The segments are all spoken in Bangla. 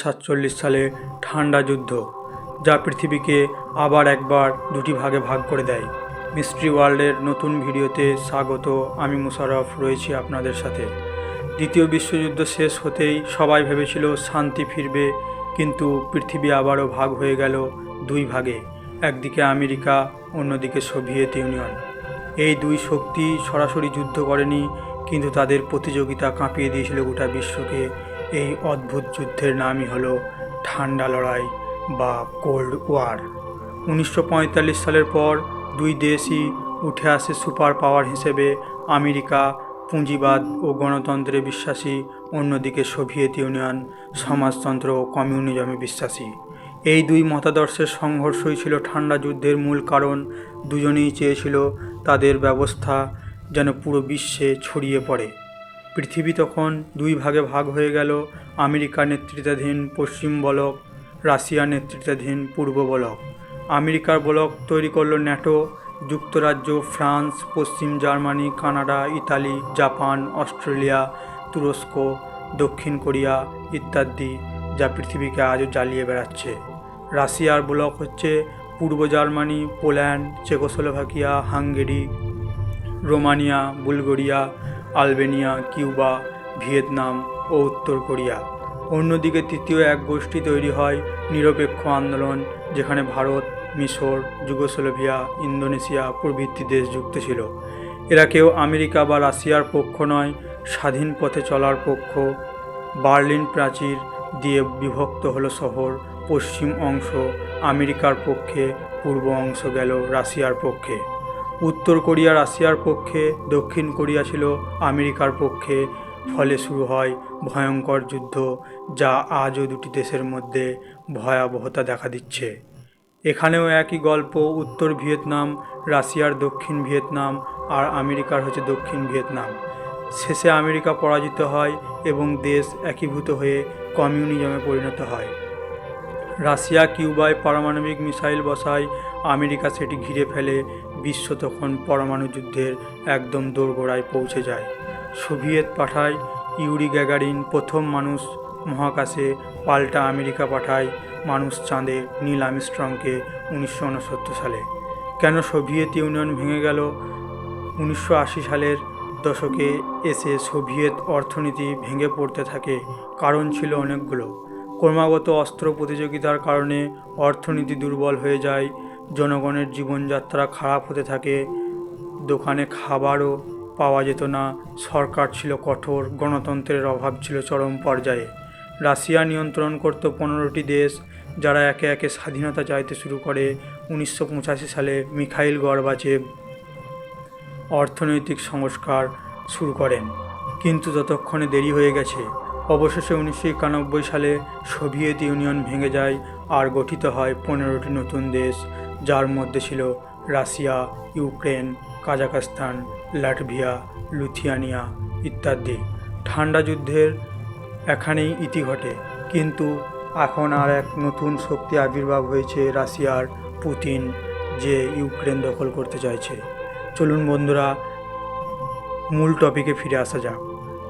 সাতচল্লিশ সালে ঠান্ডা যুদ্ধ, যা পৃথিবীকে আবার একবার দুটি ভাগে ভাগ করে দেয়। মিস্ট্রি ওয়ার্ল্ডের নতুন ভিডিওতে স্বাগত, আমি মুশারফ রয়েছি আপনাদের সাথে। দ্বিতীয় বিশ্বযুদ্ধ শেষ হতেই সবাই ভেবেছিল শান্তি ফিরবে, কিন্তু পৃথিবী আবারও ভাগ হয়ে গেল দুই ভাগে, একদিকে আমেরিকা, অন্যদিকে সোভিয়েত ইউনিয়ন। এই দুই শক্তি সরাসরি যুদ্ধ করেনি, কিন্তু তাদের প্রতিযোগিতা কাঁপিয়ে দিয়েছিল গোটা বিশ্বকে। এই অদ্ভুত যুদ্ধের নামই হলো ঠান্ডা লড়াই বা কোল্ড ওয়ার। উনিশশো পঁয়তাল্লিশ সালের পর দুই দেশই উঠে আসে সুপার পাওয়ার হিসেবে, আমেরিকা, পুঁজিবাদ ও গণতন্ত্রে বিশ্বাসী, অন্যদিকে সোভিয়েত ইউনিয়ন, সমাজতন্ত্র ও কমিউনিজমে বিশ্বাসী। এই দুই মতাদর্শের সংঘর্ষই ছিল ঠান্ডা যুদ্ধের মূল কারণ। দুজনেই চেয়েছিল তাদের ব্যবস্থা যেন পুরো বিশ্বে ছড়িয়ে পড়ে। পৃথিবী তখন দুই ভাগে ভাগ হয়ে গেল, আমেরিকা নেতৃত্বাধীন পশ্চিম বলক, রাশিয়া নেতৃত্বাধীন পূর্ব বলক। আমেরিকার বলক তৈরি করল ন্যাটো, যুক্তরাজ্য, ফ্রান্স, পশ্চিম Germany, Canada, Italy, Japan, Australia, তুরস্ক, দক্ষিণ কোরিয়া ইত্যাদি, যা পৃথিবীকে আজও জ্বালিয়ে বেড়াচ্ছে। রাশিয়ার ব্লক হচ্ছে পূর্ব Germany, Poland, Czechoslovakia, Hungary, Romania, Bulgaria Albania, Cuba, Vietnam ও উত্তর কোরিয়া। অন্যদিকে তৃতীয় এক গোষ্ঠী তৈরি হয় নিরপেক্ষ আন্দোলন, যেখানে ভারত, মিশর, যুগোস্লোভিয়া, ইন্দোনেশিয়া প্রভৃতি দেশ যুক্ত ছিল। এরা কেউ আমেরিকা বা রাশিয়ার পক্ষ নয়, স্বাধীন পথে চলার পক্ষ। বার্লিন প্রাচীর দিয়ে বিভক্ত হলো শহর, পশ্চিম অংশ, আমেরিকার পক্ষে, পূর্ব অংশ গেল রাশিয়ার পক্ষে। উত্তর কোরিয়া, রাশিয়ার পক্ষে, দক্ষিণ কোরিয়া ছিল আমেরিকার পক্ষে। ফলে শুরু হয় ভয়ঙ্কর যুদ্ধ, যা আজও দুটি দেশের মধ্যে ভয়াবহতা দেখা দিচ্ছে। এখানেও একই গল্প, উত্তর ভিয়েতনাম, রাশিয়ার দক্ষিণ ভিয়েতনাম, আর আমেরিকার হচ্ছে দক্ষিণ ভিয়েতনাম। শেষে আমেরিকা পরাজিত হয় এবং দেশ একীভূত হয়ে কমিউনিজমে পরিণত হয়। রাশিয়া, কিউবায় পারমাণবিক মিসাইল বসায় আমেরিকা সেটি ঘিরে ফেলে, বিশ্ব তখন পরমাণু যুদ্ধের একদম দোরগোড়ায় পৌঁছে যায়। সোভিয়েত পাঠায়, ইউরি গ্যাগারিন প্রথম মানুষ মহাকাশে পাল্টা আমেরিকা পাঠায়, মানুষ চাঁদে নীল আর্মস্ট্রংকে উনিশশো সালে। কেন সোভিয়েত ইউনিয়ন ভেঙে গেল? উনিশশো আশি সালের দশকে এসে সোভিয়েত অর্থনীতি ভেঙে পড়তে থাকে, কারণ ছিল অনেকগুলো। ক্রমাগত অস্ত্র প্রতিযোগিতার কারণে অর্থনীতি দুর্বল হয়ে যায়, জনগণের জীবনযাত্রা খারাপ হতে থাকে, দোকানে খাবারও পাওয়া যেত না, সরকার ছিল কঠোর, গণতন্ত্রের অভাব ছিল চরম পর্যায়ে। রাশিয়া নিয়ন্ত্রণ করত পনেরোটি দেশ, যারা একে একে স্বাধীনতা চাইতে শুরু করে উনিশশো পঁচাশি সালে মিখাইল গর্বাচেভ অর্থনৈতিক সংস্কার শুরু করেন। কিন্তু ততক্ষণে দেরি হয়ে গেছে। অবশেষে উনিশশো একানব্বই সালে সোভিয়েত ইউনিয়ন ভেঙে যায় আর গঠিত হয় পনেরোটি নতুন দেশ, যার মধ্যে ছিল Russia, Ukraine Kazakhstan Latvia, Lithuania ইত্যাদি। ঠান্ডা যুদ্ধের এখানেই ইতি ঘটে, কিন্তু এখন আর এক নতুন শক্তি আবির্ভাব হয়েছে রাশিয়ার পুতিন, যে ইউক্রেন দখল করতে চাইছে। চলুন বন্ধুরা, মূল টপিকে ফিরে আসা যাক।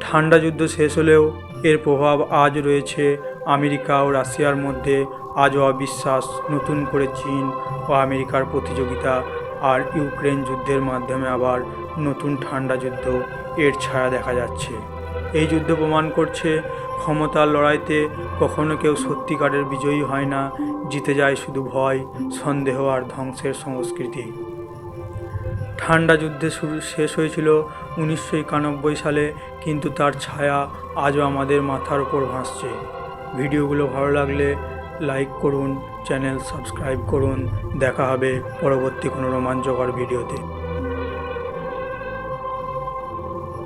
ঠান্ডা যুদ্ধ শেষ হলেও এর প্রভাব আজ রয়েছে আমেরিকা ও রাশিয়ার মধ্যে। আজও অবিশ্বাস, নতুন করে চীন ও আমেরিকার প্রতিযোগিতা আর ইউক্রেন যুদ্ধের মাধ্যমে আবার নতুন ঠান্ডা যুদ্ধ এর ছায়া দেখা যাচ্ছে। এই যুদ্ধ প্রমাণ করছে, ক্ষমতার লড়াইতে কখনো কেউ সত্যিকারের বিজয়ী হয় না, জিতে যায় শুধু ভয়, সন্দেহ আর ধ্বংসের সংস্কৃতি। ঠান্ডা যুদ্ধে শুরু শেষ হয়েছিল উনিশশো একানব্বই সালে, কিন্তু তার ছায়া আজও আমাদের মাথার ওপর ভাসছে। ভিডিওগুলো ভালো লাগলে লাইক করুন, চ্যানেল সাবস্ক্রাইব করুন। দেখা হবে পরবর্তী কোনো রোমাঞ্চকর ভিডিওতে।